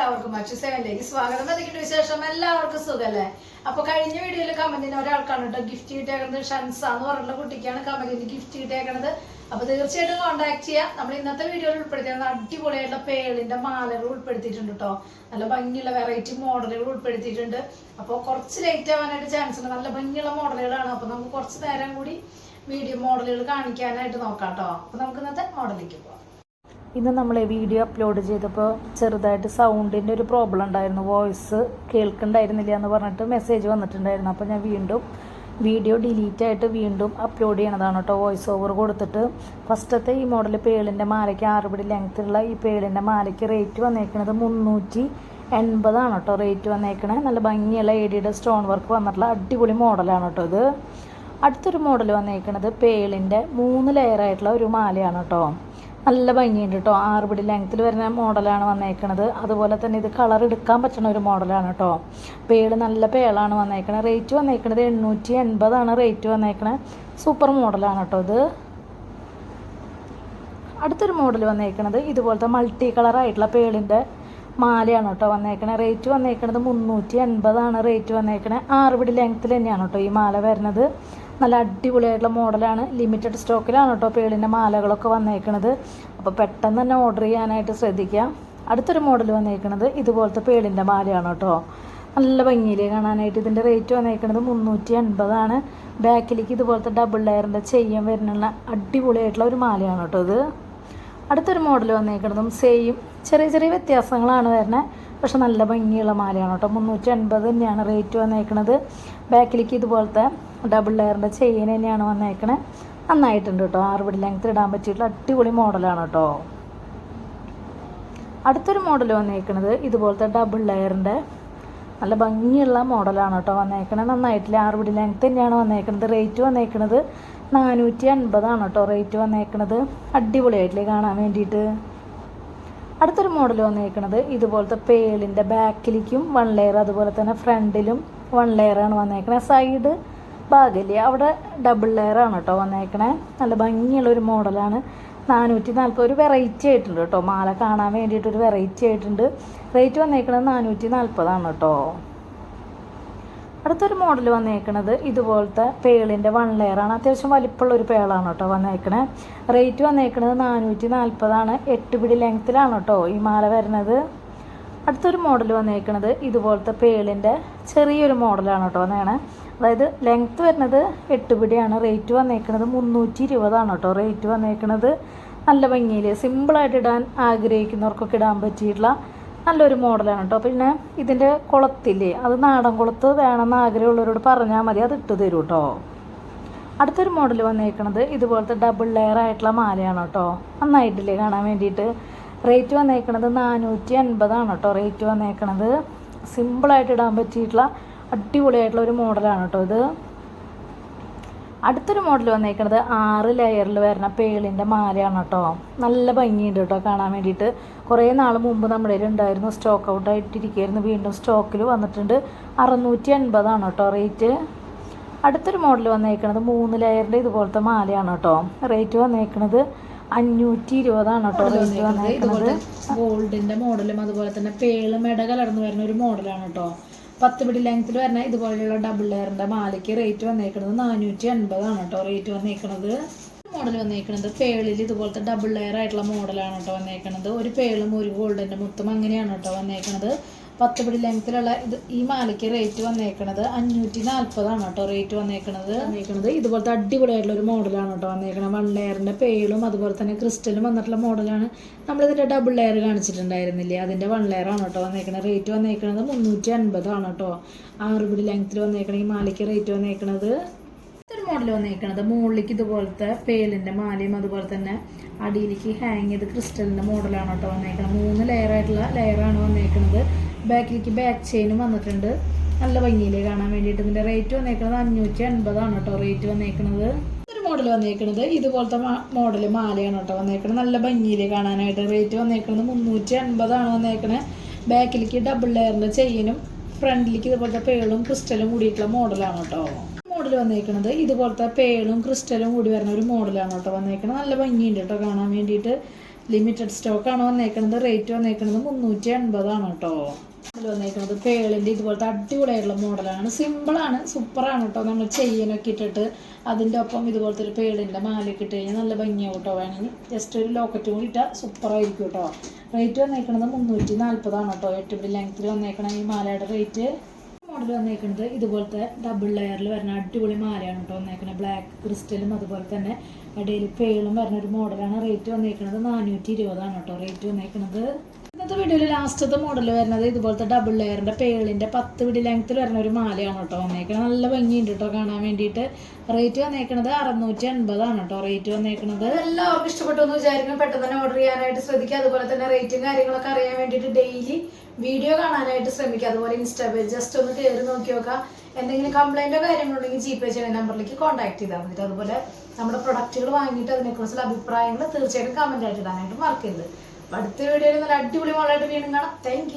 എല്ലാവർക്കും മറ്റു സേവനിലേക്ക് സ്വാഗതം. എന്തൊക്കെയുണ്ട് വിശേഷം? എല്ലാവർക്കും സുഖല്ലേ? അപ്പൊ കഴിഞ്ഞ വീഡിയോയിൽ കമന്റിന് ഒരാൾക്കാണ് കേട്ടോ ഗിഫ്റ്റ് കിട്ടിയേക്കുന്നത് ഷൻസ എന്ന് പറഞ്ഞ കുട്ടിക്കാണ് കമന്റിന് ഗിഫ്റ്റ് കിട്ടിയേക്കുന്നത് അപ്പൊ തീർച്ചയായിട്ടും കോൺടാക്ട് ചെയ്യാം. നമ്മൾ ഇന്നത്തെ വീഡിയോയിൽ ഉൾപ്പെടുത്തിയത് അടിപൊളിയായിട്ടുള്ള പേളിന്റെ മാലകൾ ഉൾപ്പെടുത്തിയിട്ടുണ്ട് കേട്ടോ നല്ല ഭംഗിയുള്ള വെറൈറ്റി മോഡലുകൾ ഉൾപ്പെടുത്തിയിട്ടുണ്ട്. അപ്പോൾ കുറച്ച് ലേറ്റ് ആവാനായിട്ട് ചാൻസ് ഉണ്ട്. നല്ല ഭംഗിയുള്ള മോഡലുകളാണ്. അപ്പൊ നമുക്ക് കുറച്ച് നേരം കൂടി വീഡിയോ മോഡലുകൾ കാണിക്കാനായിട്ട് നോക്കാം കേട്ടോ അപ്പൊ നമുക്ക് ഇന്നത്തെ മോഡലിലേക്ക് പോവാം. ഇന്ന് നമ്മൾ വീഡിയോ അപ്ലോഡ് ചെയ്തപ്പോൾ ചെറുതായിട്ട് സൗണ്ടിന്റെ ഒരു പ്രോബ്ലം ഉണ്ടായിരുന്നു. വോയിസ് കേൾക്കണ്ടായിരുന്നില്ല എന്ന് പറഞ്ഞിട്ട് മെസ്സേജ് വന്നിട്ടുണ്ടായിരുന്നു. അപ്പോൾ ഞാൻ വീണ്ടും വീഡിയോ ഡിലീറ്റ് ആയിട്ട് വീണ്ടും അപ്ലോഡ് ചെയ്യണതാണ് കേട്ടോ. വോയിസ് ഓവർ കൊടുത്തിട്ട് ഫസ്റ്റത്തെ ഈ മോഡൽ പേളിന്റെ മാലയ്ക്ക് ആറുപടി ലെങ്ത്തുള്ള ഈ പേളിന്റെ മാലയ്ക്ക് റേറ്റ് വന്നേക്കുന്നത് മുന്നൂറ്റി എൺപതാണ് കേട്ടോ. റേറ്റ് വന്നേക്കണേ. നല്ല ഭംഗിയുള്ള എ സ്റ്റോൺ വർക്ക് വന്നിട്ടുള്ള അടിപൊളി മോഡലാണ് കേട്ടോ ഇത്. അടുത്തൊരു മോഡൽ വന്നേക്കുന്നത് പേളിന്റെ മൂന്ന് ലെയറായിട്ടുള്ള ഒരു മാലയാണ് കേട്ടോ. നല്ല ഭംഗിയുണ്ട് കേട്ടോ ആറുപടി ലെങ്ത്തിൽ വരുന്ന മോഡലാണ് വന്നേക്കണത്. അതുപോലെ തന്നെ ഇത് കളർ എടുക്കാൻ പറ്റുന്ന ഒരു മോഡലാണ് കേട്ടോ പേൾ നല്ല പേളാണ് വന്നേക്കണത്. റേറ്റ് വന്നേക്കണത് എണ്ണൂറ്റി എൺപതാണ് റേറ്റ് വന്നേക്കണത്. സൂപ്പർ മോഡലാണ് കേട്ടോ ഇത്. അടുത്തൊരു മോഡൽ വന്നേക്കണത് ഇതുപോലത്തെ മൾട്ടി കളർ ആയിട്ടുള്ള പേളിന്റെ മാലയാണ് കേട്ടോ വന്നേക്കണേ. റേറ്റ് വന്നേക്കണത് മുന്നൂറ്റി എൺപതാണ് റേറ്റ് വന്നേക്കണേ ആറ് പിടി ലെങ്ത്തിൽ തന്നെയാണ് കേട്ടോ ഈ മാല വരുന്നത്. നല്ല അടിപൊളിയായിട്ടുള്ള മോഡലാണ്. ലിമിറ്റഡ് സ്റ്റോക്കിലാണ് കേട്ടോ പേളിന്റെ മാലകളൊക്കെ വന്നേക്കണത്. അപ്പോൾ പെട്ടെന്ന് തന്നെ ഓർഡർ ചെയ്യാനായിട്ട് ശ്രദ്ധിക്കുക. അടുത്തൊരു മോഡൽ വന്നേക്കണത് ഇതുപോലത്തെ പേളിന്റെ മാലയാണ് കേട്ടോ. നല്ല ഭംഗിയിൽ കാണാനായിട്ട് ഇതിന്റെ റേറ്റ് വന്നേക്കണത് മുന്നൂറ്റി എൺപതാണ് ബാക്കിലേക്ക് ഇതുപോലത്തെ ഡബിൾ ലെയറിന്റെ ചെയ്യാൻ വരുന്നുള്ള അടിപൊളിയായിട്ടുള്ള ഒരു മാലയാണ് കേട്ടോ ഇത്. അടുത്തൊരു മോഡൽ വന്നേക്കുന്നതും സെയിം ചെറിയ ചെറിയ വ്യത്യാസങ്ങളാണ് വരുന്നത് പക്ഷെ നല്ല ഭംഗിയുള്ള മാലയാണ് കേട്ടോ. മുന്നൂറ്റി എൺപത് തന്നെയാണ് റേറ്റ് വന്നേക്കുന്നത് ബാക്കിലേക്ക് ഇതുപോലത്തെ ഡബിൾ ലെയറിന്റെ ചെയിൻ തന്നെയാണ് വന്നേക്കണത് നന്നായിട്ടുണ്ട് കേട്ടോ. ആറുപടി ലെങ്ത് ഇടാൻ പറ്റിയിട്ടുള്ള അടിപൊളി മോഡലാണ് കേട്ടോ. അടുത്തൊരു മോഡൽ വന്നേക്കുന്നത് ഇതുപോലത്തെ ഡബിൾ ലെയറിന്റെ നല്ല ഭംഗിയുള്ള മോഡലാണ് കേട്ടോ വന്നേക്കണത്. നന്നായിട്ടില്ല? ആറുപിടി ലെങ്ത് തന്നെയാണ് വന്നേക്കണത്. റേറ്റ് വന്നേക്കണത് നാനൂറ്റി അൻപതാണ് കേട്ടോ റേറ്റ് വന്നേക്കണത്. അടിപൊളിയായിട്ടില്ലേ കാണാൻ വേണ്ടിയിട്ട്. അടുത്തൊരു മോഡൽ വന്നേക്കണത് ഇതുപോലത്തെ പേളിന്റെ ബാക്കിലേക്കും വൺ ലെയർ അതുപോലെ തന്നെ ഫ്രണ്ടിലും വൺ ലെയറാണ് വന്നേക്കണത് സൈഡ് ഭാഗമില്ലേ അവിടെ ഡബിൾ ലെയറാണ് കേട്ടോ വന്നേക്കണേ. നല്ല ഭംഗിയുള്ള ഒരു മോഡലാണ് നാനൂറ്റി നാൽപ്പത് ഒരു വെറൈറ്റി ആയിട്ടുണ്ട് കേട്ടോ. മാല കാണാൻ വേണ്ടിയിട്ട് ഒരു വെറൈറ്റി ആയിട്ടുണ്ട്. റേറ്റ് വന്നേക്കണത് നാനൂറ്റി നാൽപ്പതാണ് കേട്ടോ. അടുത്തൊരു മോഡൽ വന്നേക്കണത് ഇതുപോലത്തെ പേളിന്റെ വൺ ലെയറാണ് അത്യാവശ്യം വലിപ്പമുള്ള ഒരു പേളാണ് കേട്ടോ വന്നേക്കണേ. റേറ്റ് വന്നേക്കണത് നാനൂറ്റി നാൽപ്പതാണ് എട്ട് പിടി ലെങ്ത്തിലാണ് കേട്ടോ ഈ മാല വരുന്നത്. അടുത്തൊരു മോഡൽ വന്നേക്കുന്നത് ഇതുപോലത്തെ പേളിന്റെ ചെറിയൊരു മോഡലാണ് കേട്ടോ എന്നാണ് അതായത് ലെങ്ത്ത് വരുന്നത് എട്ട് പിടിയാണ്. റേറ്റ് വന്നേക്കുന്നത് മുന്നൂറ്റി ഇരുപതാണ് കേട്ടോ. റേറ്റ് വന്നേക്കുന്നത് നല്ല ഭംഗിയിൽ സിമ്പിളായിട്ട് ഇടാൻ ആഗ്രഹിക്കുന്നവർക്കൊക്കെ ഇടാൻ പറ്റിയിട്ടുള്ള നല്ലൊരു മോഡലാണ് കേട്ടോ. പിന്നെ ഇതിന്റെ കുളത്തില്ലേ അത് നാടൻ കുളത്ത് വേണമെന്ന് ആഗ്രഹമുള്ളവരോട് പറഞ്ഞാൽ മതി. അത് ഇട്ട് തരും കേട്ടോ. അടുത്തൊരു മോഡൽ വന്നേക്കുന്നത് ഇതുപോലത്തെ ഡബിൾ ലെയർ ആയിട്ടുള്ള മാലയാണ് കേട്ടോ. നന്നായിട്ടില്ലേ കാണാൻ വേണ്ടിയിട്ട്? റേറ്റ് വന്നേക്കണത് നാനൂറ്റി അൻപതാണ് കേട്ടോ റേറ്റ് വന്നേക്കണത് സിമ്പിളായിട്ട് ഇടാൻ പറ്റിയിട്ടുള്ള അടിപൊളിയായിട്ടുള്ള ഒരു മോഡലാണ് കേട്ടോ ഇത്. അടുത്തൊരു മോഡൽ വന്നേക്കണത് ആറ് ലെയറിൽ വരുന്ന പേളിന്റെ മാലയാണ് കേട്ടോ നല്ല ഭംഗിയുണ്ട് കേട്ടോ കാണാൻ വേണ്ടിയിട്ട്. കുറേ നാൾ മുമ്പ് നമ്മുടെ കയ്യിൽ ഉണ്ടായിരുന്നു. സ്റ്റോക്ക് ഔട്ട് ആയിട്ടിരിക്കുകയായിരുന്നു. വീണ്ടും സ്റ്റോക്കിൽ വന്നിട്ടുണ്ട്. അറുന്നൂറ്റി എൺപതാണ് കേട്ടോ റേറ്റ് അടുത്തൊരു മോഡൽ വന്നേക്കണത് മൂന്ന് ലെയറിന്റെ ഇതുപോലത്തെ മാലയാണ് കേട്ടോ റേറ്റ് വന്നേക്കണത് അഞ്ഞൂറ്റി ഇരുപതാണ് കേട്ടോ റേറ്റ് ഗോൾഡിന്റെ മോഡലും അതുപോലെ തന്നെ പേൾ മെട കലർന്നു വരുന്ന ഒരു മോഡലാണ് കേട്ടോ. പത്ത് പിടി ലെങ്ത്തിൽ വരുന്ന ഇതുപോലെയുള്ള ഡബിൾ ലെയറിന്റെ മാലയ്ക്ക് റേറ്റ് വന്നേക്കുന്നത് നാനൂറ്റി അൻപതാണ് കേട്ടോ റേറ്റ് വന്നേക്കുന്നത് മോഡൽ വന്നേക്കുന്നത് പേളിൽ ഇതുപോലത്തെ ഡബിൾ ലെയർ ആയിട്ടുള്ള മോഡലാണ് കേട്ടോ വന്നേക്കുന്നത് ഒരു പേളും ഒരു ഗോൾഡിന്റെ മുത്തും അങ്ങനെയാണ് കേട്ടോ വന്നേക്കുന്നത് പത്ത് പിടി ലെങ്ത്തിലുള്ള ഇത് ഈ മാലയ്ക്ക് റേറ്റ് വന്നേക്കണത് അഞ്ഞൂറ്റി നാൽപ്പതാണ് കേട്ടോ റേറ്റ് വന്നേക്കണത്. വന്നേക്കണത് ഇതുപോലത്തെ അടിപൊളിയായിട്ടുള്ള ഒരു മോഡലാണ് കേട്ടോ വന്നേക്കണത്. വൺ ലെയറിന്റെ പേളും അതുപോലെ തന്നെ ക്രിസ്റ്റലും വന്നിട്ടുള്ള മോഡലാണ് നമ്മളിതിന്റെ ഡബിൾ ലെയർ കാണിച്ചിട്ടുണ്ടായിരുന്നില്ലേ? അതിന്റെ വൺ ലെയറാണ് കേട്ടോ വന്നേക്കണത്. റേറ്റ് വന്നേക്കണത് മുന്നൂറ്റി അൻപതാണ് കേട്ടോ. ആറ് പിടി ലെങ്ത്തിൽ വന്നേക്കണ ഈ മാലയ്ക്ക് റേറ്റ് വന്നേക്കണത്. ഒരു മോഡൽ വന്നേക്കണത്. മുകളിലേക്ക് ഇതുപോലത്തെ പേലിന്റെ മാലയും അതുപോലെ തന്നെ അടിയിലേക്ക് ഹാങ് ചെയ്ത് ക്രിസ്റ്റലിന്റെ മോഡലാണ് കേട്ടോ വന്നേക്കണത്. മൂന്ന് ലെയർ ആയിട്ടുള്ള ലെയറാണ് വന്നേക്കണത്. ബാക്കിലേക്ക് ബാക്ക് ചെയിനും വന്നിട്ടുണ്ട്. നല്ല ഭംഗിയിൽ കാണാൻ വേണ്ടിയിട്ട് ഇതിന്റെ റേറ്റ് വന്നേക്കുന്നത് അഞ്ഞൂറ്റി അൻപതാണ് കേട്ടോ റേറ്റ് വന്നേക്കുന്നത് ഒരു മോഡൽ വന്നേക്കുന്നത് ഇതുപോലത്തെ മോഡൽ മാലയാണ് കേട്ടോ വന്നേക്കുന്നത് നല്ല ഭംഗിയിൽ കാണാനായിട്ട് റേറ്റ് വന്നേക്കുന്നത് മുന്നൂറ്റി അൻപതാണ് വന്നേക്കുന്നത് ബാക്കിലേക്ക് ഡബിൾ ലെയറിന്റെ ചെയിനും ഫ്രണ്ടിലേക്ക് ഇതുപോലത്തെ പേളും ക്രിസ്റ്റലും കൂടിയിട്ടുള്ള മോഡലാണ് കേട്ടോ. മോഡൽ വന്നേക്കുന്നത് ഇതുപോലത്തെ പേളും ക്രിസ്റ്റലും കൂടി വരുന്ന ഒരു മോഡലാണ് കേട്ടോ വന്നേക്കുന്നത് നല്ല ഭംഗിയുണ്ട് കേട്ടോ കാണാൻ വേണ്ടിയിട്ട്. ലിമിറ്റഡ് സ്റ്റോക്കാണ് വന്നേക്കുന്നത് റേറ്റ് വന്നേക്കുന്നത് മുന്നൂറ്റി എൺപതാണ് കേട്ടോ. ഇതിൽ വന്നേക്കുന്നത് പേളിന്റെ ഇതുപോലത്തെ അടിപൊളിയായിട്ടുള്ള മോഡലാണ്. സിമ്പിളാണ് സൂപ്പറാണ് കേട്ടോ നമ്മൾ ചെയ്യാനൊക്കെ ഇട്ടിട്ട് അതിന്റെ ഒപ്പം ഇതുപോലത്തെ ഒരു പേളിന്റെ മാലയൊക്കെ ഇട്ട് കഴിഞ്ഞാൽ നല്ല ഭംഗിയാവും കേട്ടോ വേണമെങ്കിൽ ജസ്റ്റ് ഒരു ലോക്കറ്റ് കൂടി ഇട്ടാൽ സൂപ്പറായിരിക്കും കേട്ടോ റേറ്റ് വന്നേക്കുന്നത് മുന്നൂറ്റി നാൽപ്പതാണ് കേട്ടോ ഏറ്റവും ലെങ്ത്തിൽ വന്നേക്കണ ഈ മാലയുടെ റേറ്റ് മോഡൽ വന്നേക്കുന്നത് ഇതുപോലത്തെ ഡബിൾ ലെയറിൽ വരുന്ന അടിപൊളി മാലയാണ് കേട്ടോ വന്നേക്കുന്നത് ബ്ലാക്ക് ക്രിസ്റ്റലും അതുപോലെ തന്നെ ഇടയിൽ പേളും വരുന്ന ഒരു മോഡലാണ് റേറ്റ് വന്നേക്കുന്നത് നാനൂറ്റി ഇരുപതാണ് കേട്ടോ റേറ്റ് വന്നേക്കുന്നത് ഇന്നത്തെ വീഡിയോയിൽ ലാസ്റ്റത്തെ മോഡൽ വരുന്നത് ഇതുപോലത്തെ ഡബിൾ ലെയറിന്റെ പേളിന്റെ പത്ത് പിടി ലെങ്ത്തിൽ വരുന്ന ഒരു മാലയാണ് കേട്ടോ വന്നേക്കുന്നത് നല്ല ഭംഗിയുണ്ട് കേട്ടോ കാണാൻ വേണ്ടിയിട്ട്. റേറ്റ് വന്നേക്കുന്നത് അറുന്നൂറ്റി അൻപതാണ് കേട്ടോ. റേറ്റ് വന്നേക്കുന്നത് എല്ലാവർക്കും ഇഷ്ടപ്പെട്ടു എന്ന് വിചാരിക്കും പെട്ടെന്ന് തന്നെ ഓർഡർ ചെയ്യാനായിട്ട് ശ്രദ്ധിക്കുക. അതുപോലെ തന്നെ റേറ്റും കാര്യങ്ങളൊക്കെ അറിയാൻ വേണ്ടിയിട്ട് ഡെയിലി വീഡിയോ കാണാനായിട്ട് ശ്രമിക്കുക. അതുപോലെ ഇൻസ്റ്റാ പേജ് ജസ്റ്റ് ഒന്ന് കയറി നോക്കി നോക്കാം എന്തെങ്കിലും കംപ്ലൈന്റോ കാര്യങ്ങളുണ്ടെങ്കിൽ ജി പേ ചെയ്യുന്ന നമ്പറിലേക്ക് കോൺടാക്ട് ചെയ്താൽ മതി. അതുപോലെ നമ്മുടെ പ്രൊഡക്റ്റുകൾ വാങ്ങിയിട്ട് അതിനെക്കുറിച്ചുള്ള അഭിപ്രായങ്ങൾ തീർച്ചയായിട്ടും കമന്റ് ആയിട്ട് ഇടാനായിട്ട് അപ്പോൾ അടുത്ത വീഡിയോയിൽ നല്ല അടിപൊളി മോളായിട്ട് വീണ്ടും കാണാം. താങ്ക്